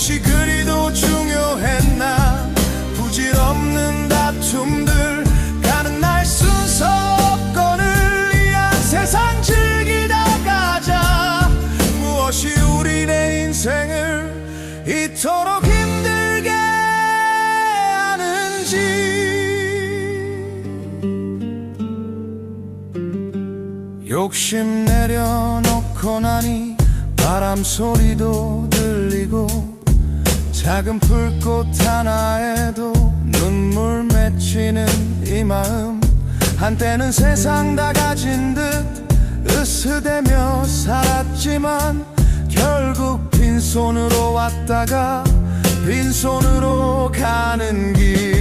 그것이 그리도 중요했나? 부질없는 다툼들 가는 날 순서권을 위한 세상 즐기다 가자. 무엇이 우리네 인생을 이토록 힘들게 하는지. 욕심 내려놓고 나니 바람 소리도 작은 풀꽃 하나에도 눈물 맺히는 이 마음. 한때는 세상 다 가진 듯 으스대며 살았지만 결국 빈손으로 왔다가 빈손으로 가는 길